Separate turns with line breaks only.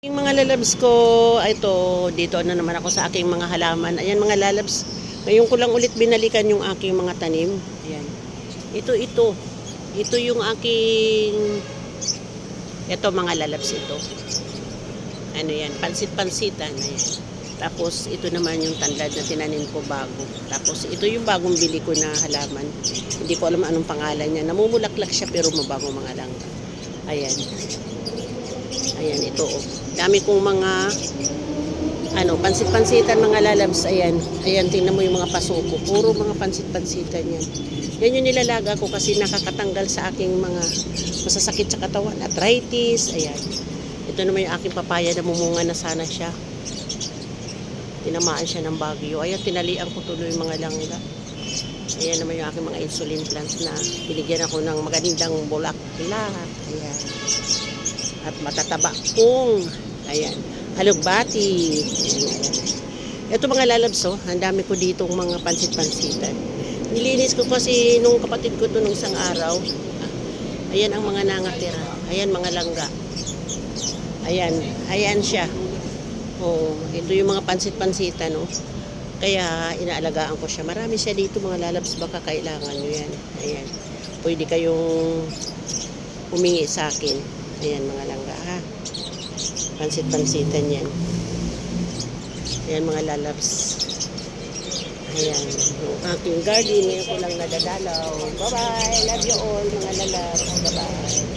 Yung mga lalabs ko, ito, dito na naman ako sa aking mga halaman. Ayan mga lalabs, ngayon ko lang ulit binalikan yung aking mga tanim. Ayan. Ito, ito. Ito yung aking, ito mga lalabs ito. Ano yan, pansit-pansitan. Ayan. Tapos ito naman yung tanlad na tinanim ko bago. Tapos ito yung bagong bili ko na halaman. Hindi ko alam anong pangalan niya. Namumulaklak siya pero mabango mga langga. Ayan. Ayan, ito oh. Dami kong mga ano, pansit-pansitan mga lalabs. Ayan. Ayan, tingnan mo yung mga pasuko. Puro mga pansit-pansitan yan. Yan yung nilalaga ko kasi nakakatanggal sa aking mga masasakit sa katawan. Arthritis. Ayan. Ito naman yung aking papaya na mumunga na sana siya. Tinamaan siya ng bagyo. Ayan, tinalian ko tuloy yung mga langga. Ayan naman yung aking mga insulin plants na binigyan ako ng magandang bulak. Lahat. Ayan at matataba kung ayan, alugbati. Ito mga lalabs, oh, ang dami ko dito mga pansit-pansitan. Nilinis ko kasi nung kapatid ko to nung isang araw. Ayan ang mga nangatira. Ayan mga langga. Ayan, ayan siya. Oh, ito yung mga pansit-pansitan, oh. Kaya inaalagaan ko siya. Marami siya dito mga lalabs, baka kailangan nyo yan. Ayan. Pwede kayong humingi sa akin. Ayan mga langga ha. Pansit-pansitan yan. Ayan mga lalabs. Ayan. Yung aking garden, ngayon ko lang nadadalaw. Bye-bye. Love you all mga lalabs. Bye-bye.